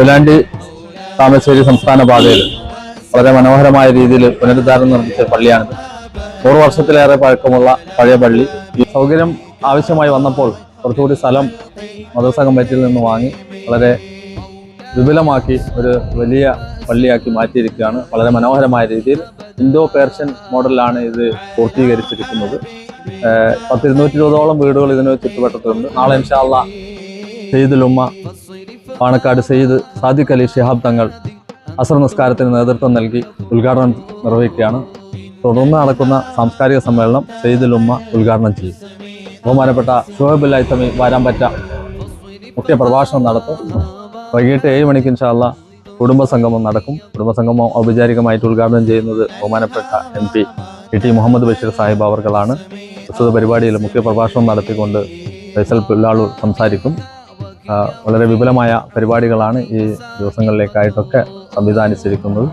കൊയിലാണ്ടി താമരശ്ശേരി സംസ്ഥാന പാതയിൽ വളരെ മനോഹരമായ രീതിയിൽ പുനരുദ്ധാരണം നിർമ്മിച്ച പള്ളിയാണിത്. നൂറ് വർഷത്തിലേറെ പഴക്കമുള്ള പഴയ പള്ളി. ഈ സൗകര്യം ആവശ്യമായി വന്നപ്പോൾ കുറച്ചുകൂടി സ്ഥലം മദ്രസ കമ്മിറ്റിയിൽ നിന്ന് വാങ്ങി വളരെ വിപുലമാക്കി ഒരു വലിയ പള്ളിയാക്കി മാറ്റിയിരിക്കുകയാണ്. വളരെ മനോഹരമായ രീതിയിൽ ഇൻഡോ പേർഷ്യൻ മോഡലാണ് ഇത് പൂർത്തീകരിച്ചിരിക്കുന്നത് പത്തിരുന്നൂറ്റി ഇരുപതോളം വീടുകൾ ഇതിന് ചുറ്റുവട്ടത്തുണ്ട്. നാളെ ഇൻഷാല്ല സെയ്ദുലുമ്മ പാണക്കാട് സെയ്ദ് സാദിഖ് അലി ഷിഹാബ് തങ്ങൾ അസർ നിസ്കാരത്തിന് നേതൃത്വം നൽകി ഉദ്ഘാടനം നിർവഹിക്കുകയാണ്. തുടർന്ന് നടക്കുന്ന സാംസ്കാരിക സമ്മേളനം സെയ്ദുലുമ്മ ഉദ്ഘാടനം ചെയ്യും. ബഹുമാനപ്പെട്ട ഷുഹബുൽ വരാൻ പറ്റ മുഖ്യ പ്രഭാഷണം നടത്തും. വൈകിട്ട് ഏഴ് മണിക്ക് ഇൻഷാല്ല കുടുംബസംഗമം നടക്കും. കുടുംബസംഗമം ഔപചാരികമായിട്ട് ഉദ്ഘാടനം ചെയ്യുന്നത് ബഹുമാനപ്പെട്ട M P E T Muhammad Basheer Sahib അവർകളാണ്. പ്രസ്തുത പരിപാടിയിൽ മുഖ്യ പ്രഭാഷണം നടത്തിക്കൊണ്ട് ഫൈസൽ പുല്ലാളൂർ സംസാരിക്കും. വളരെ വിപുലമായ പരിപാടികളാണ് ഈ ദിവസങ്ങളിലേക്കായിട്ടൊക്കെ സംവിധാനിച്ചിരിക്കുന്നത്.